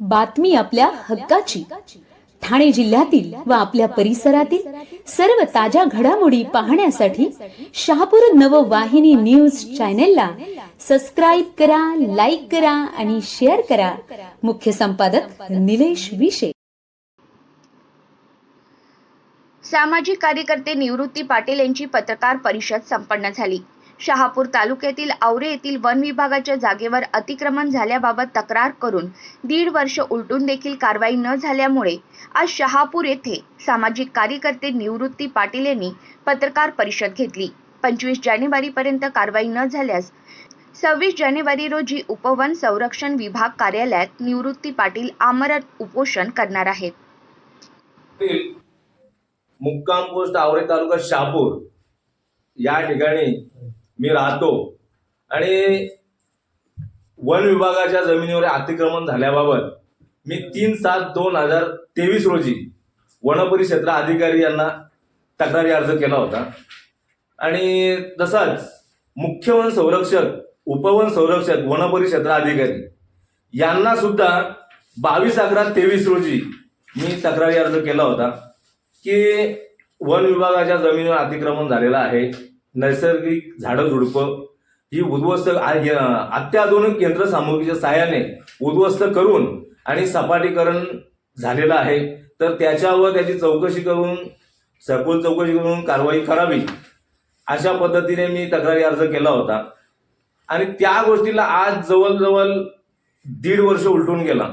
बातमी आपल्या हक्काची. ठाणे जिल्ह्यातील व आपल्या परिसरातील सर्व ताज्या घडामोडी पाहण्यासाठी शहापूर नववाहिनी न्यूज चॅनेलला सबस्क्राईब करा लाईक करा आणि शेअर करा. मुख्य संपादक निलेश विशे. सामाजिक कार्यकर्ते निवृत्ती पाटील यांची पत्रकार परिषद संपन्न झाली. शहापूर तालुक्यातील आवरे येथील वन विभागाच्या जागेवर अतिक्रमण झाल्याबाबत तक्रार करून दीड वर्ष उलटून देखील कारवाई न झाल्यामुळे आज शहापूर येथे सामाजिक कार्यकर्ते निवृत्ती पाटील यांनी पत्रकार परिषद घेतली. पंचवीस जानेवारीपर्यंत कारवाई न झाल्यास सव्वीस जानेवारी रोजी उपवन संरक्षण विभाग कार्यालयात निवृत्ती पाटील आमरण उपोषण करणार आहेत. मुक्काम पोस्ट आवरे तालुका शहापूर या ठिकाणी मी राहतो. आणि वन विभागाच्या जमिनीवर अतिक्रमण झाल्याबाबत मी तीन सात दोन हजार तेवीस रोजी वनपरिक्षेत्र अधिकारी यांना तक्रारी अर्ज केला होता. आणि तसाच मुख्य वन संरक्षक उपवन संरक्षक वनपरिक्षेत्र अधिकारी यांना सुद्धा बावीस अकरा तेवीस रोजी मी तक्रारी अर्ज केला होता की वन विभागाच्या जमिनीवर अतिक्रमण झालेलं आहे. नैसर्गिक झाडं झुडपं ही उद्ध्वस्त आ- अत्याधुनिक यंत्रसामुग्रीच्या सहाय्याने उद्ध्वस्त करून आणि सपाटीकरण झालेलं आहे. तर त्याच्यावर त्याची चौकशी करून सखोल चौकशी करून कारवाई करावी. अशा पद्धतीने मी तक्रारी अर्ज केला होता. आणि त्या गोष्टीला आज जवळजवळ दीड वर्ष उलटून गेला.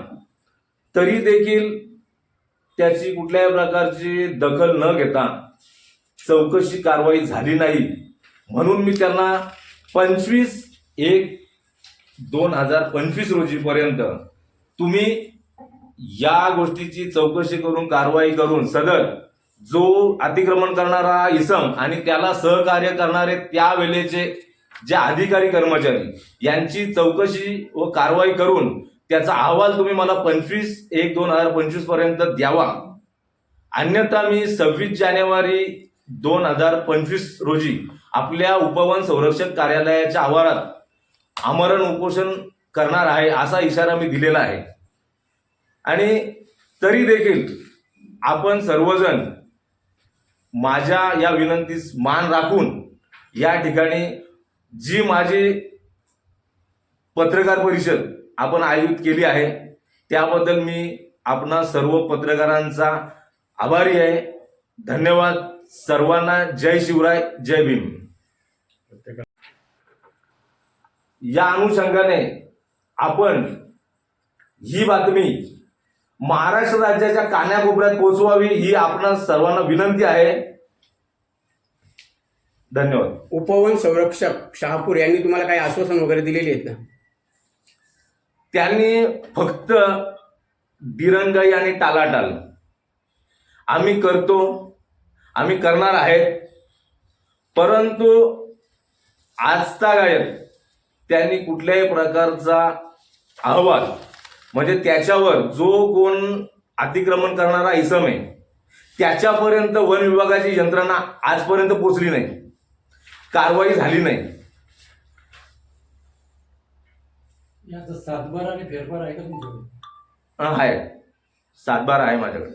तरी देखील त्याची कुठल्याही प्रकारची दखल न घेता चौकशी कारवाई झाली नाही. म्हणून मी त्यांना पंचवीस एक दोन हजार पंचवीस रोजीपर्यंत तुम्ही या गोष्टीची चौकशी करून कारवाई करून सदर जो अतिक्रमण करणारा इसम आणि त्याला सहकार्य करणारे त्या वेळेचे जे अधिकारी कर्मचारी यांची चौकशी व कारवाई करून त्याचा अहवाल तुम्ही मला पंचवीस एक दोन हजार पंचवीसपर्यंत द्यावा. अन्यथा मी सव्वीस जानेवारी दोन हजार पंचवीस रोजी आपल्या उपवन संरक्षक कार्यालयाच्या आवारात आमरण उपोषण करणार आहे असा इशारा मी दिलेला आहे. आणि तरी देखील आपण सर्वजण माझ्या या विनंतीस मान राखून या ठिकाणी जी माझी पत्रकार परिषद आपण आयोजित केली आहे त्याबद्दल मी आपणा सर्व पत्रकारांचा आभारी आहे. धन्यवाद सर्वांना. जय शिवराय जय भीम. या अनुषंगाने आपण ही बातमी महाराष्ट्र राज्याच्या कान्याकोपऱ्यात पोहोचवावी ही आपणा सर्वांना विनंती आहे. धन्यवाद. उपवन संरक्षक शहापूर यांनी तुम्हाला काही आश्वासन वगैरे दिलेली आहेत ना त्यांनी फक्त दिरंगाई आणि टालाटाल. आम्ही करतो. आम्ही करणार आहेत. परंतु आजतागायत त्यांनी कुठल्याही प्रकारचा अहवाल म्हणजे त्याच्यावर जो कोण अतिक्रमण करणारा इसम आहे त्याच्यापर्यंत वन विभागाची यंत्रणा आजपर्यंत पोचली नाही. कारवाई झाली नाही. सातबार आणि फेरफार आहे का तुमच्याकडे? आहे. सातबारा आहे माझ्याकडे.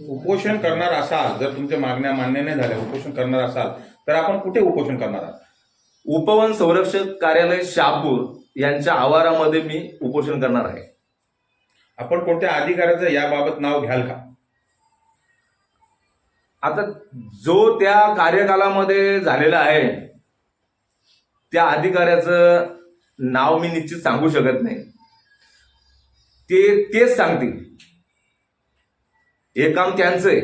उपोषण करणार असाल जर तुमच्या मागण्या मान्य नाही झाल्या उपोषण करणार असाल तर आपण कुठे उपोषण करणार आहात? उपवन संरक्षक कार्यालय शहापूर यांच्या आवारामध्ये मी उपोषण करणार आहे. आपण कोणत्या अधिकाऱ्याचं याबाबत नाव घ्याल का? आता जो त्या कार्यकालामध्ये झालेला आहे त्या अधिकाऱ्याचं नाव मी निश्चित सांगू शकत नाही. ते तेच सांगतील. हे काम त्यांचं आहे.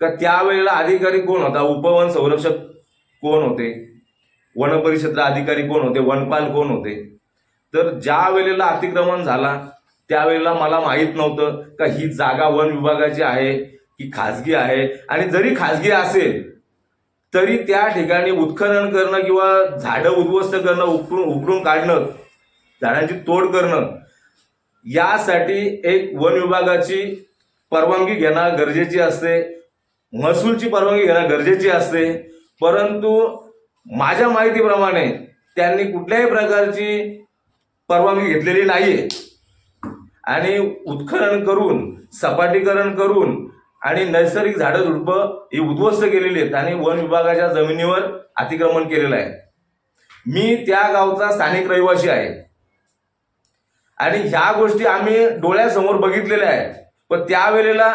का त्यावेळेला अधिकारी कोण होता? उपवन संरक्षक कोण होते? वनपरिक्षेत्र अधिकारी कोण होते? वनपाल कोण होते? तर ज्या वेळेला अतिक्रमण झाला त्यावेळेला मला माहीत नव्हतं का ही जागा वन विभागाची आहे की खाजगी आहे. आणि जरी खाजगी असेल तरी त्या ठिकाणी उत्खनन करणं किंवा झाडं उद्ध्वस्त करणं उपटून उपटून काढणं झाडांची तोड करणं यासाठी एक वन विभागाची परवानगी घेणं गरजेची असते. महसूलची परवानगी घेणं गरजेची असते. परंतु माझ्या माहितीप्रमाणे त्यांनी कुठल्याही प्रकारची परवानगी घेतलेली नाही आहे आणि उत्खनन करून सपाटीकरण करून आणि नैसर्गिक झाडं झुडपं ही उद्ध्वस्त केलेली आहेत आणि वन विभागाच्या जमिनीवर अतिक्रमण केलेलं आहे. मी त्या गावचा स्थानिक रहिवासी आहे. आणि ह्या गोष्टी आम्ही डोळ्यासमोर बघितलेल्या आहेत. पण त्यावेळेला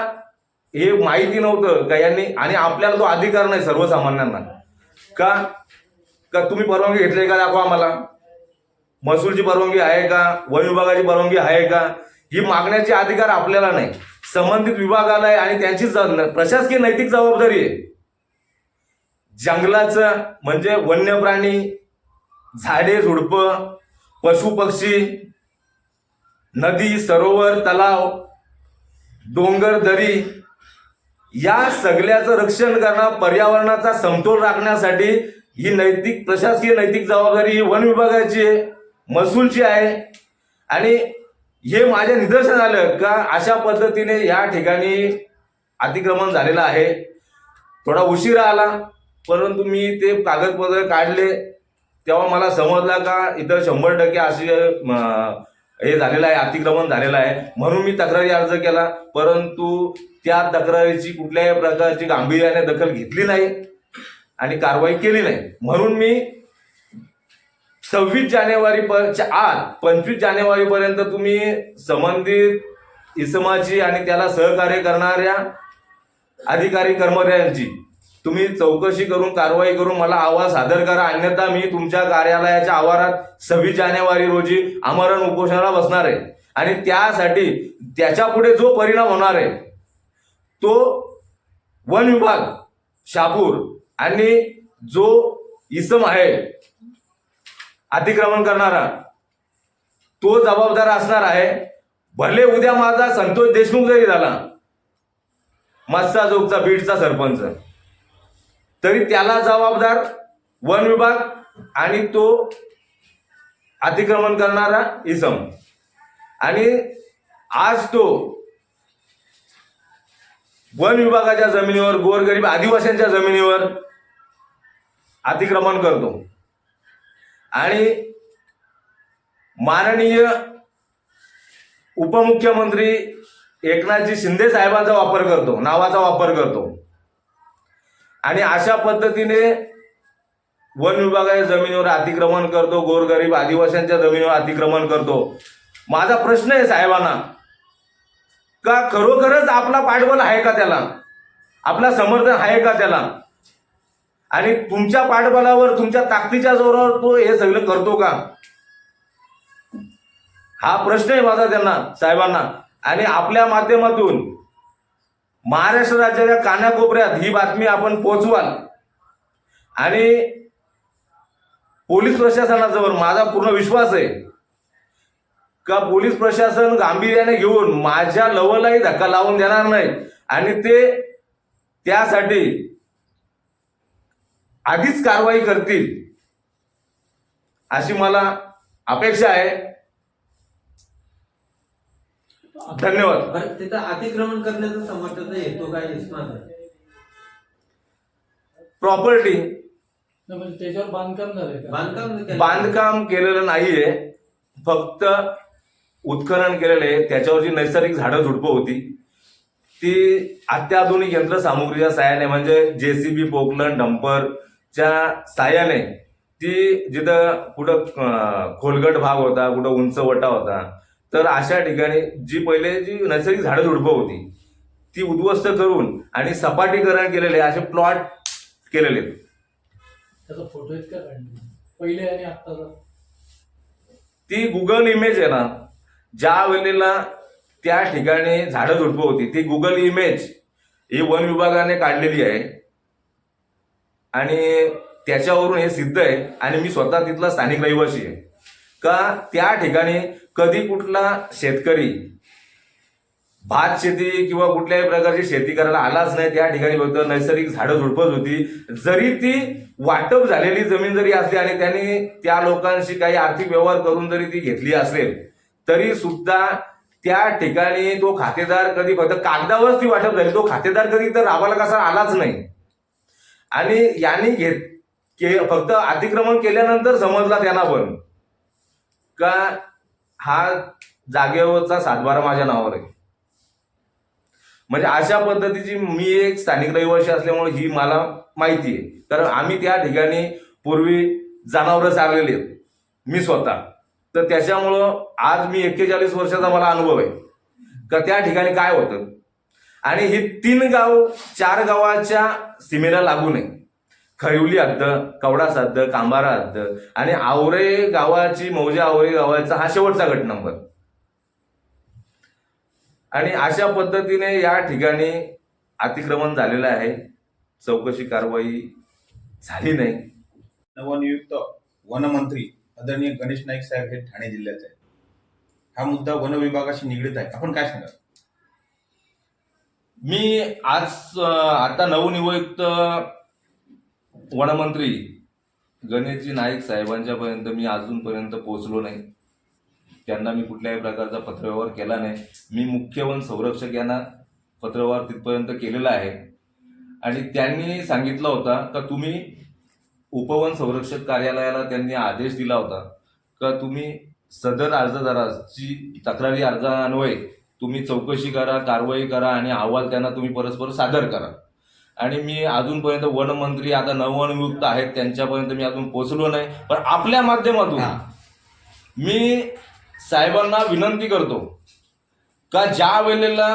हे माहिती नव्हतं का यांनी आणि आपल्याला तो अधिकार नाही सर्वसामान्यांना. का? का तुम्ही परवानगी घेतली का दाखवा आम्हाला? महसूलची परवानगी आहे का? वन विभागाची परवानगी आहे का? ही मागण्याचे अधिकार आपल्याला नाही. संबंधित विभागाला आहे आणि त्यांची प्रशासकीय नैतिक जबाबदारी आहे. जंगलाचं म्हणजे वन्य प्राणी झाडे झुडपं पशु पक्षी नदी सरोवर तलाव डोंगर दरी या सगळ्याचं रक्षण करणं पर्यावरणाचा समतोल राखण्यासाठी ही नैतिक प्रशासकीय नैतिक जबाबदारी ही वन विभागाची आहे महसूलची आहे. आणि हे माझ्या निदर्शन आलं का अशा पद्धतीने या ठिकाणी अतिक्रमण झालेलं आहे. थोडा उशिरा आला परंतु मी ते कागदपत्र काढले. तेव्हा मला समजला का इथं शंभर टक्के अशी हे झालेलं आहे अतिक्रमण झालेलं आहे. म्हणून मी तक्रारी अर्ज केला परंतु त्या तक्रारीची कुठल्याही प्रकारची गांभीर्याने दखल घेतली नाही आणि कारवाई केली नाही. म्हणून मी सव्वीस जानेवारी च्या आत पंचवीस जानेवारीपर्यंत तुम्ही संबंधित इसमाची आणि त्याला सहकार्य करणाऱ्या अधिकारी कर्मचाऱ्यांची तुम्ही चौकशी करून कारवाई करून मला अहवाल सादर करा. अन्यथा मी तुमच्या कार्यालयाच्या आवारात सव्वीस जानेवारी रोजी आमरण उपोषणाला बसणार आहे. आणि त्यासाठी त्याच्या पुढे जो परिणाम होणार आहे तो वन विभाग शापूर आणि जो इसम आहे अतिक्रमण करणारा तो जबाबदार असणार आहे. भले उद्या माझा संतोष देशमुख जरी झाला मस्साजोगचा बीडचा सरपंच. तरी त्याला जबाबदार वन विभाग आणि तो अतिक्रमण करणारा इसम. आणि आज तो वन विभागाच्या जमिनीवर गोरगरीब आदिवासींच्या जमिनीवर अतिक्रमण करतो. आणि माननीय उपमुख्यमंत्री एकनाथजी शिंदे साहेबांचा वापर करतो नावाचा वापर करतो. आणि अशा पद्धतीने वन विभागाच्या जमिनीवर अतिक्रमण करतो गोरगरीब आदिवासींच्या जमिनीवर अतिक्रमण करतो. माझा प्रश्न आहे साहेबांना का खरोखरच आपला पाठबळ आहे का त्याला? आपला समर्थन आहे का त्याला? आणि तुमच्या पाठबळावर तुमच्या ताकदीच्या जोरावर तो हे सगळं करतो का? हा प्रश्न आहे माझा त्यांना साहेबांना. आणि आपल्या माध्यमातून महाराष्ट्र राज्याच्या कानाकोपऱ्यात ही बातमी आपण पोचवाल आणि पोलीस प्रशासनाजवळ माझा पूर्ण विश्वास आहे का पोलीस प्रशासन गांभीर्याने घेऊन माझ्या लवलाही धक्का लावून देणार नाही. आणि ते त्यासाठी आधीच कारवाई करतील अशी मला अपेक्षा आहे. धन्यवाद. तिथं अतिक्रमण करण्याचा समाजाचा हेतू काय दिसणार नाही प्रॉपर्टी नाही, म्हणजे त्याच्यावर बांधकाम झालंय का? बांधकाम केलं. बांधकाम केलेलं नाहीये. फक्त उत्खनन केलेलं आहे. त्याच्यावर जी नैसर्गिक झाडं झुडपं होती. ती अत्याधुनिक यंत्रसामुग्रीच्या साहाय्याने म्हणजे जेसीबी पोकलन डंपरच्या साहाय्याने ती जिथं कुठं अं, खोलगट भाग होता कुठं उंच वटा होता तर अशा ठिकाणी जी पहिले जी नैसर्गिक झाडं झुडपं होती ती उद्ध्वस्त करून आणि सपाटीकरण केलेले असे प्लॉट केलेले. त्याचा फोटो आहेत का काढले. पहिले आणि आत्ताचा ती गुगल इमेज आहे ना ज्या वेळेला त्या ठिकाणी झाडं झुडपं होती ती गुगल इमेज ही वन विभागाने काढलेली आहे. आणि त्याच्यावरून हे सिद्ध आहे. आणि मी स्वतः तिथला स्थानिक रहिवासी आहे. का त्या ठिकाणी कधी कुठला शेतकरी भात शेती किंवा कुठल्याही प्रकारची शेती करायला आलाच नाही त्या ठिकाणी होतं नैसर्गिक झाडं झुडपच होती. जरी ती वाटप झालेली जमीन जरी असली आणि त्यांनी त्या लोकांशी काही आर्थिक व्यवहार करून जरी ती घेतली असेल तरी सुद्धा त्या ठिकाणी तो खातेदार कधी फक्त कागदावरच ती वाटप झाली. तो खातेदार कधी तर राबाला कसा आलाच नाही. आणि यांनी घेत के फक्त अतिक्रमण केल्यानंतर समजला त्यांना पण. का हा जागेवरचा सातबारा माझ्या नावावर आहे. म्हणजे अशा पद्धतीची मी एक स्थानिक रहिवासी असल्यामुळे ही मला माहिती आहे. कारण आम्ही त्या ठिकाणी पूर्वी जनावरं चाललेली आहेत. मी स्वतः. तर त्याच्यामुळं आज मी एक्केचाळीस वर्षाचा मला अनुभव आहे. का त्या ठिकाणी काय होतं? आणि ही तीन गाव चार गावाच्या सीमेला लागून आहे खैवली हद्द कवडा हद्द कांबारा हद्द. आणि आवरे गावाची मौजे आवरे गावाचा हा शेवटचा गट नंबर. आणि अशा पद्धतीने या ठिकाणी अतिक्रमण झालेलं आहे. चौकशी कारवाई झाली नाही. नवनियुक्त वनमंत्री आदरणीय गणेश नाईक साहेब हे ठाणे जिल्ह्याचे आहेत. हा मुद्दा वन विभागाशी निगडीत आहे. आपण काय सांगाल? मी आज आता नवनियुक्त वनमंत्री गणेशजी नाईक साहेबांच्यापर्यंत मी अजूनपर्यंत पोहोचलो नाही. त्यांना मी कुठल्याही प्रकारचा पत्रव्यवहार केला नाही. मी मुख्य वन संरक्षक यांना पत्रव्यवहार तिथपर्यंत केलेला आहे. आणि त्यांनी सांगितलं होता का तुम्ही उपवन संरक्षक कार्यालयाला त्यांनी आदेश दिला होता का तुम्ही सदर अर्जदाराची तक्रारी अर्जान्वये तुम्ही चौकशी करा कारवाई करा आणि अहवाल त्यांना तुम्ही परस्पर सादर करा. आणि मी अजूनपर्यंत वनमंत्री आता नवनियुक्त आहेत त्यांच्यापर्यंत मी अजून पोहोचलो नाही पण आपल्या माध्यमातून. मी साहेबांना विनंती करतो का ज्या वेळेला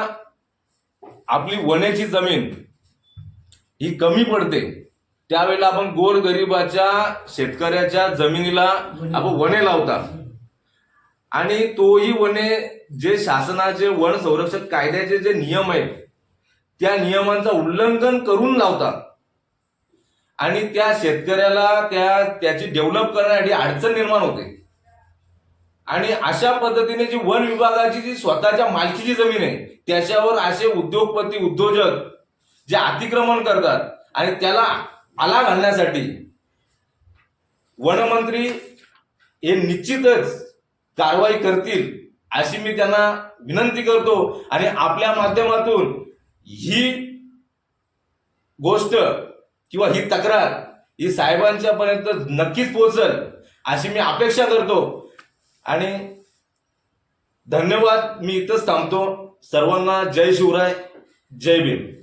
आपली वनेची जमीन ही कमी पडते त्यावेळेला आपण गोरगरिबाच्या शेतकऱ्याच्या जमिनीला आपण वने लावतात आणि तोही वने जे शासनाचे वन संरक्षक कायद्याचे जे नियम आहेत त्या नियमांचा उल्लंघन करून लावतात. आणि त्या शेतकऱ्याला त्या त्याची डेव्हलप करण्यासाठी अडचण निर्माण होते. आणि अशा पद्धतीने जी वन विभागाची जी स्वतःच्या मालकीची जमीन आहे त्याच्यावर असे उद्योगपती उद्योजक जे अतिक्रमण करतात आणि त्याला आला घालण्यासाठी वनमंत्री हे निश्चितच कारवाई करतील अशी मी त्यांना विनंती करतो. आणि आपल्या माध्यमातून ही गोष्ट किंवा ही तक्रार ही साहेबांच्या पर्यंत नक्कीच पोहोचल अशी मी अपेक्षा करतो. आणि धन्यवाद. मी इथंच थांबतो. सर्वांना जय शिवराय. जय भीम.